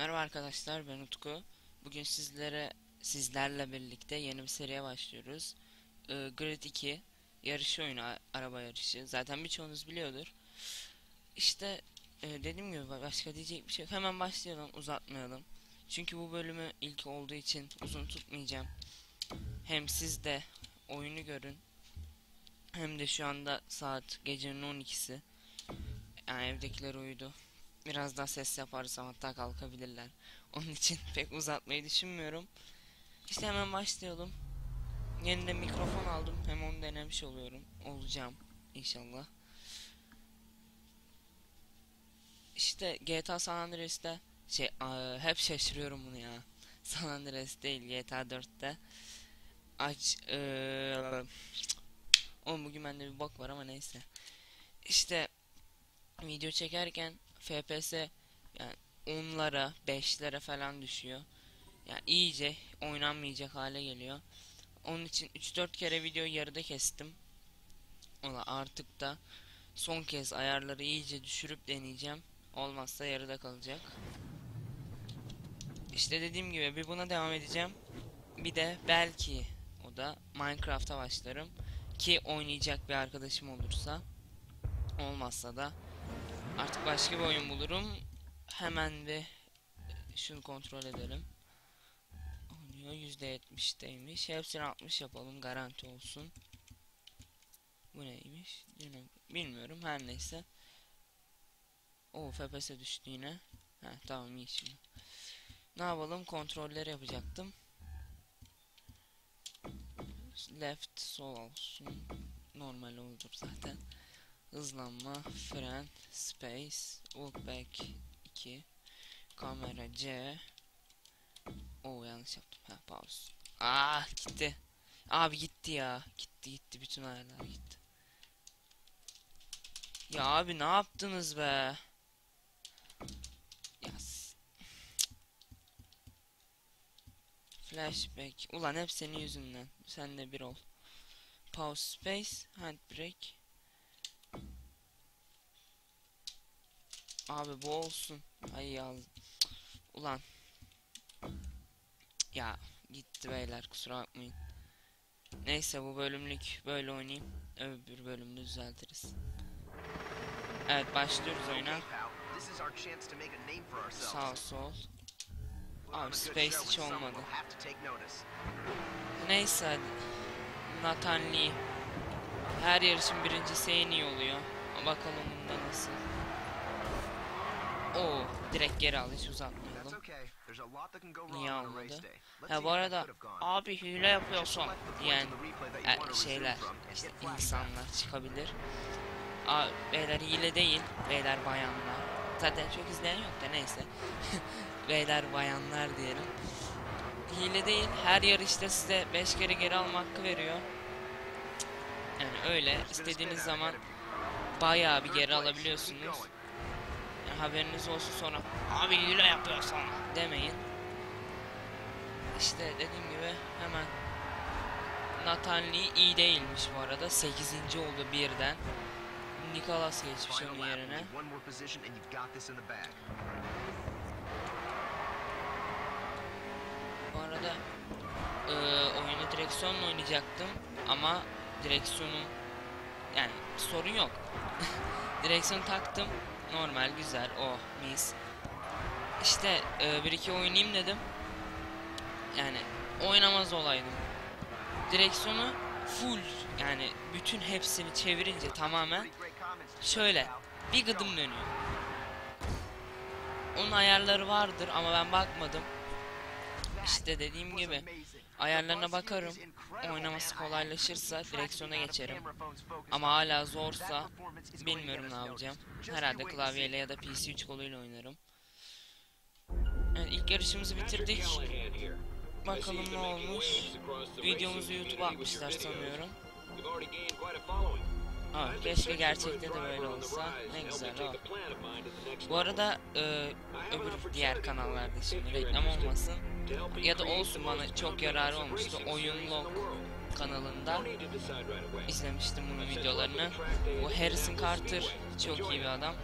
Merhaba arkadaşlar ben Utku. Bugün sizlere sizlerle birlikte yeni bir seriye başlıyoruz. Ee, Grid 2 yarışı oyunu araba yarışı. Zaten birçoğunuz biliyordur. İşte e, dediğim gibi başka diyecek bir şey yok. Hemen başlayalım uzatmayalım. Çünkü bu bölümü ilk olduğu için uzun tutmayacağım. Hem siz de oyunu görün. Hem de şu anda saat gecenin 12'si. Yani evdekiler uyudu. Biraz daha ses yaparsam hatta kalkabilirler. Onun için pek uzatmayı düşünmüyorum. İşte hemen başlayalım. Yeni de mikrofon aldım. Hem onu denemiş oluyorum. Olacağım inşallah. İşte GTA San Andreas'te şey aa, hep şaşırıyorum bunu ya. San Andreas değil GTA 4'te. Aç Oğlum bugün bende bir bok var ama neyse. İşte video çekerken FPS yani 10'lara 5'lere falan düşüyor. Yani iyice oynanmayacak hale geliyor. Onun için 3-4 kere videoyu yarıda kestim. Ola artık da son kez ayarları iyice düşürüp deneyeceğim. Olmazsa yarıda kalacak. İşte dediğim gibi bir buna devam edeceğim. Bir de belki o da Minecraft'a başlarım. Ki oynayacak bir arkadaşım olursa. Olmazsa da Artık başka bir oyun bulurum. Hemen bir şunu kontrol edelim. Oynuyor %70'deymiş. Hepsini 60 yapalım garanti olsun. Bu neymiş? Bilmiyorum her neyse. O FPS düştü yine. Heh, tamam iyi şimdi. Ne yapalım? Kontrolleri yapacaktım. Left, sol olsun. Normal olur zaten. Hızlanma, fren, space, walk back 2, kamera C. Oo yanlış yaptım. Ha pause. Ah gitti. Abi gitti ya. Gitti gitti bütün ayarlar gitti. Ya abi ne yaptınız be? Ya s- Flashback. Ulan hep senin yüzünden. Sen de bir ol. Pause space, handbrake. Abi bu olsun. Ay ya. Ulan. Ya gitti beyler kusura bakmayın. Neyse bu bölümlük böyle oynayayım. Öbür bölümde düzeltiriz. Evet başlıyoruz oyuna. Sağ sol. Abi space hiç olmadı. Neyse hadi. Nathan Lee. Her yarışın birincisi en iyi oluyor. Bakalım bunda nasıl. Oo, direkt geri al hiç uzatmayalım. Niye almadı? Ha bu arada abi hile yapıyorsun diyen you e, şeyler işte insanlar çıkabilir. Aa, beyler hile değil. Beyler bayanlar. Zaten çok izleyen yok da neyse. beyler bayanlar diyelim. Hile değil. Her yarışta size 5 kere geri alma hakkı veriyor. Yani öyle istediğiniz zaman bayağı bir geri alabiliyorsunuz. Haberiniz olsun sonra abi hile yapıyorsun demeyin. İşte dediğim gibi hemen Nathan Lee iyi değilmiş bu arada. 8. oldu birden. Nicholas geçmiş onun yerine. Bu arada eee oyunu direksiyonla oynayacaktım ama direksiyonum yani sorun yok. Direksiyon taktım. Normal güzel. Oh mis. İşte eee, bir iki oynayayım dedim. Yani oynamaz olaydım. Direksiyonu full yani bütün hepsini çevirince tamamen şöyle bir gıdım dönüyor. Onun ayarları vardır ama ben bakmadım. İşte dediğim gibi ayarlarına bakarım. Oynaması kolaylaşırsa direksiyona geçerim. Ama hala zorsa bilmiyorum ne yapacağım. Herhalde klavyeyle ya da PC 3 koluyla oynarım. Evet, ilk yarışımızı bitirdik. Bakalım ne olmuş. Videomuzu YouTube'a atmışlar sanıyorum. Aa, keşke gerçekte de böyle olsa. Ne güzel o. Bu arada e, öbür diğer kanallarda şimdi reklam olmasın. Ya da olsun bana çok yararı olmuştu. Oyun Log kanalında izlemiştim bunun videolarını. Bu Harrison Carter çok iyi bir adam.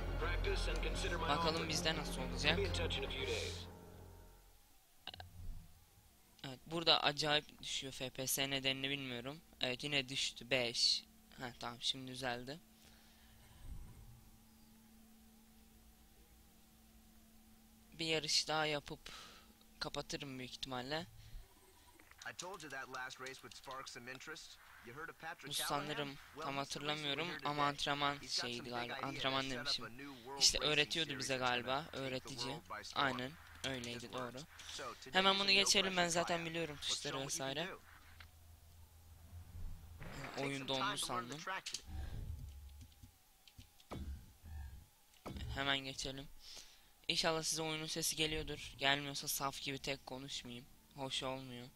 Bakalım bizde nasıl olacak. Burada acayip düşüyor FPS nedenini bilmiyorum. Evet yine düştü 5. Ha tamam şimdi düzeldi. Bir yarış daha yapıp kapatırım büyük ihtimalle. Bu sanırım tam hatırlamıyorum ama antrenman şeydi galiba. Antrenman demişim. İşte öğretiyordu bize galiba. Öğretici. Aynen. Öyleydi doğru. Hemen bunu geçelim ben zaten biliyorum tuşları vesaire. Do. Take Oyun some dondu time to learn the sandım. Hemen geçelim. İnşallah size oyunun sesi geliyordur. Gelmiyorsa saf gibi tek konuşmayayım. Hoş olmuyor.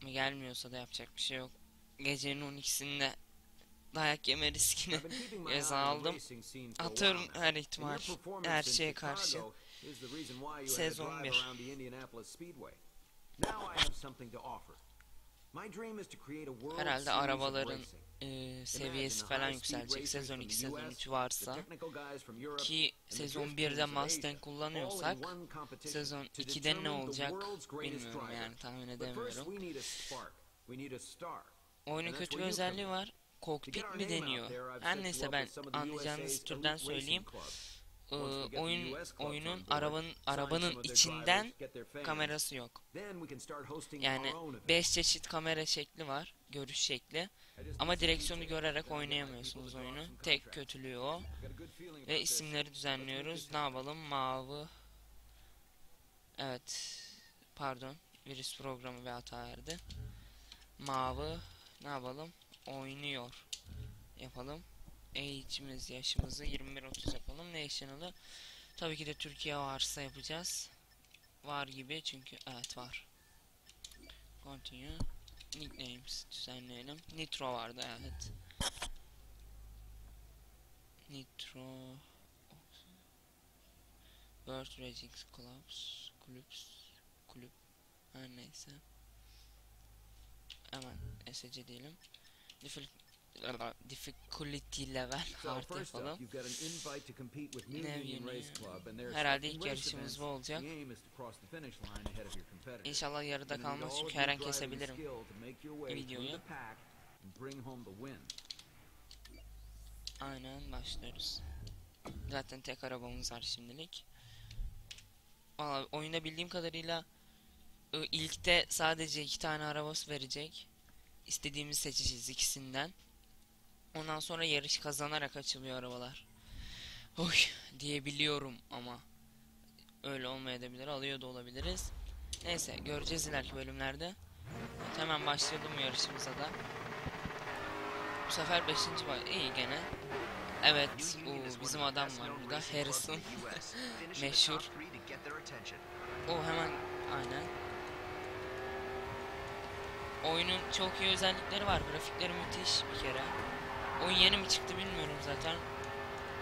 Gelmiyorsa da yapacak bir şey yok. Gecenin 12'sinde dayak yeme riskini göze aldım. Atıyorum her ihtimal. Her şeye karşı. Sezon bir. Herhalde arabaların e, seviyesi falan yükselecek. Sezon 2, sezon 3 varsa. Ki sezon 1'de Mustang kullanıyorsak sezon 2'de ne olacak bilmiyorum yani tahmin edemiyorum. Oyunun kötü bir özelliği var. Kokpit mi deniyor? Her neyse ben anlayacağınız türden söyleyeyim. Ee, oyun oyunun arabanın arabanın içinden kamerası yok. Yani 5 çeşit kamera şekli var, görüş şekli. Ama direksiyonu görerek oynayamıyorsunuz oyunu. Tek kötülüğü o. Ve isimleri düzenliyoruz. Ne yapalım? Mavi. Evet. Pardon. Virüs programı bir hata verdi. Mavi. Ne yapalım? Oynuyor. Yapalım. Age'imiz, yaşımızı 21-30 yapalım. National'ı tabii ki de Türkiye varsa yapacağız. Var gibi çünkü evet var. Continue. Nicknames düzenleyelim. Nitro vardı evet. Nitro World Racing Clubs Clubs Kulüp Her neyse Hemen SC diyelim Diffi- Difficulty level hard yapalım Ne yeni- Herhalde ilk yarışımız bu olacak İnşallah yarıda kalmaz çünkü her an kesebilirim videoyu. Aynen başlıyoruz. Zaten tek arabamız var şimdilik. Valla oyunda bildiğim kadarıyla ilkte sadece iki tane arabası verecek. İstediğimizi seçeceğiz ikisinden. Ondan sonra yarış kazanarak açılıyor arabalar. Oy diyebiliyorum ama öyle olmayabilir. Alıyor da olabiliriz. Neyse göreceğiz ileriki bölümlerde. Hemen başlayalım yarışımıza da. Bu sefer 5. var. İyi gene. Evet, o bizim adam var burada. Harrison. Meşhur. O hemen aynen. Oyunun çok iyi özellikleri var. Grafikleri müthiş bir kere. Oyun yeni mi çıktı bilmiyorum zaten.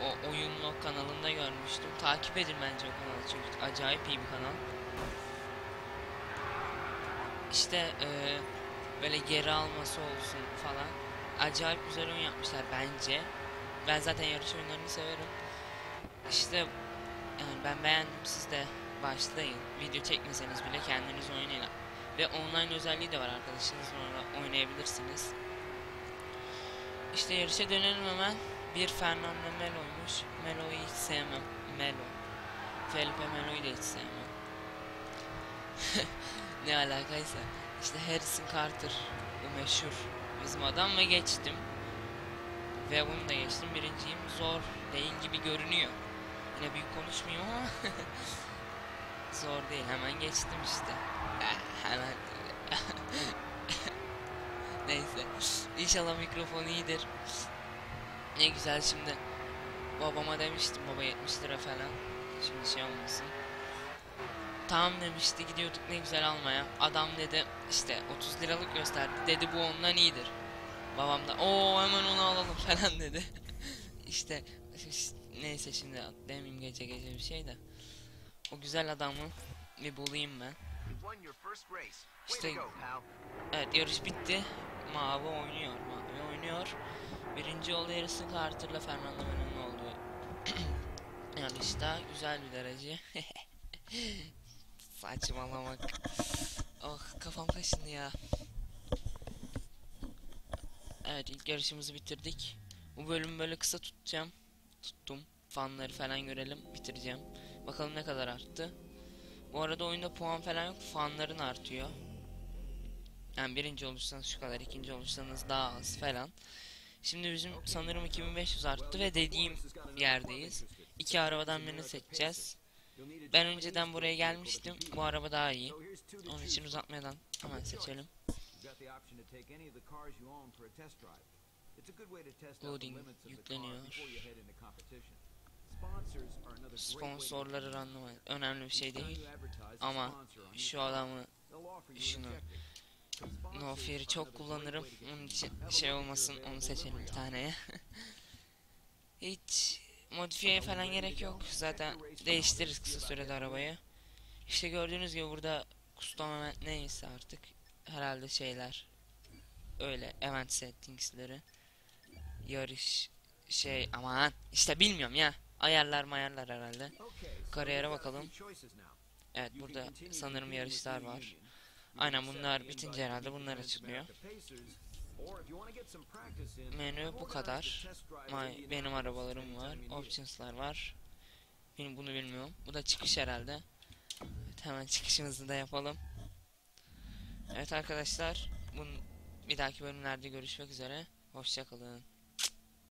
O oyun o kanalında görmüştüm. Takip edin bence o kanalı çünkü acayip iyi bir kanal. İşte eee, böyle geri alması olsun falan. Acayip güzel oyun yapmışlar bence. Ben zaten yarış oyunlarını severim. İşte yani ben beğendim siz de başlayın. Video çekmeseniz bile kendiniz oynayın. Ve online özelliği de var arkadaşınızla oynayabilirsiniz. İşte yarışa dönelim hemen. Bir Fernando Melo'ymuş. Melo'yu hiç sevmem. Melo. Felipe Melo'yu da hiç sevmem. ne alakaysa. İşte Harrison Carter. Bu meşhur. Bizim adam ve geçtim. Ve bunu da geçtim. Birinciyim. Zor değil gibi görünüyor. Yine büyük konuşmayayım ama zor değil. Hemen geçtim işte. Hemen. Neyse. İnşallah mikrofon iyidir. Ne güzel şimdi. Babama demiştim baba 70 lira falan. Şimdi şey olmasın. Tamam demişti gidiyorduk ne güzel almaya. Adam dedi işte 30 liralık gösterdi. Dedi bu ondan iyidir. Babam da o hemen onu alalım falan dedi. işte neyse şimdi demeyeyim gece gece bir şey de. O güzel adamı bir bulayım ben. İşte evet yarış bitti. Mavi oynuyor. Mavi oynuyor. Birinci oldu yarısı Carter'la Fernando Menon'un olduğu yarışta güzel bir derece. Saçmalamak. Oh kafam kaşındı ya. Evet ilk yarışımızı bitirdik. Bu bölümü böyle kısa tutacağım. Tuttum. Fanları falan görelim. Bitireceğim. Bakalım ne kadar arttı. Bu arada oyunda puan falan yok. Fanların artıyor. Yani birinci olursanız şu kadar, ikinci olursanız daha az falan. Şimdi bizim sanırım 2500 arttı ve dediğim yerdeyiz. İki arabadan birini seçeceğiz. Ben önceden buraya gelmiştim. Bu araba daha iyi. Onun için uzatmadan hemen seçelim. Loading yükleniyor. Sponsorları anlamayın. Önemli bir şey değil. Ama şu adamı şunu No Fear'ı çok kullanırım. Onun için şey olmasın onu seçelim bir taneye. Hiç modifiye falan gerek yok. Zaten değiştiririz kısa sürede arabayı. İşte gördüğünüz gibi burada custom event neyse artık herhalde şeyler öyle event settingsleri yarış şey aman işte bilmiyorum ya ayarlar mayarlar herhalde kariyere bakalım evet burada sanırım yarışlar var aynen bunlar bitince herhalde bunlar açılıyor. Menü bu kadar. My, benim arabalarım var optionslar var. Benim bunu bilmiyorum. Bu da çıkış herhalde. Evet, hemen çıkışımızı da yapalım. Evet arkadaşlar bunun bir dahaki bölümlerde görüşmek üzere. Hoşçakalın